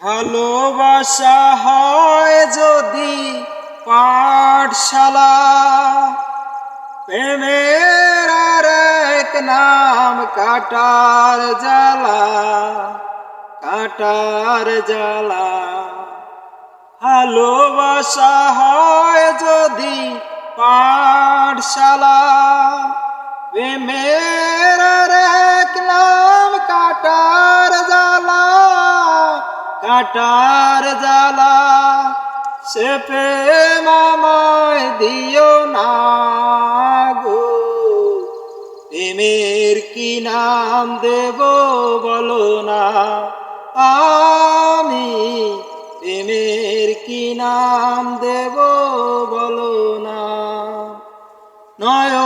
ভালোবাসা হয় যদি পাঠশালা। প্রেমের এক নাম কাটার জ্বালা কাটার জ্বালা। ভালোবাসা হয় যদি পাঠশালা, প্রেমের কাটার জ্বালা, সে প্রেম দিও না গো। প্রেমের কি নাম দেব বলো না। আমি প্রেমের কি নাম দেব বলো না। নয়নের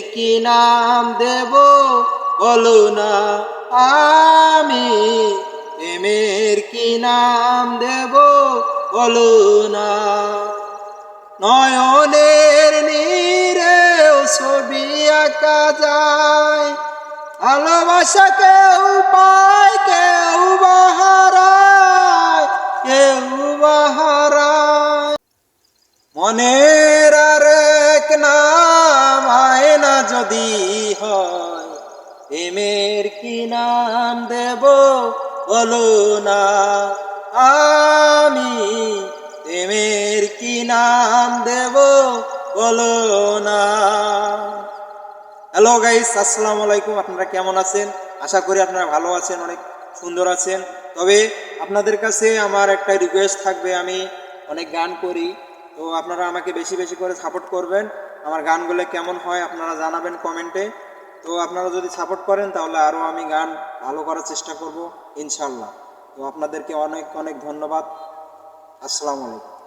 কি নাম দেব? বলো না। আমি প্রেমের কি নাম দেব? বলো না। নয়নের নীরে ছবি আঁকা যায়। ভালোবাসা কেউ পায়, কেউ বাহারায় কেউ বাহারায় মনের যদি হয়। প্রেমের কি নাম দেব বলো না। আমি প্রেমের কি নাম দেব বলো না। হ্যালো গাইস আসসালামু আলাইকুম। আপনারা কেমন আছেন? আশা করি আপনারা ভালো আছেন, অনেক সুন্দর আছেন। তবে আপনাদের কাছে আমার একটা রিকোয়েস্ট থাকবে, আমি অনেক গান করি। তো আপনারা আমাকে বেশি বেশি করে সাপোর্ট করবেন। আমার গানগুলো কেমন হয় আপনারা জানাবেন কমেন্টে। তো আপনারা যদি সাপোর্ট করেন তাহলে আরও আমি গান ভালো করার চেষ্টা করব, ইনশাল্লাহ। তো আপনাদেরকে অনেক অনেক ধন্যবাদ। আসসালামু আলাইকুম।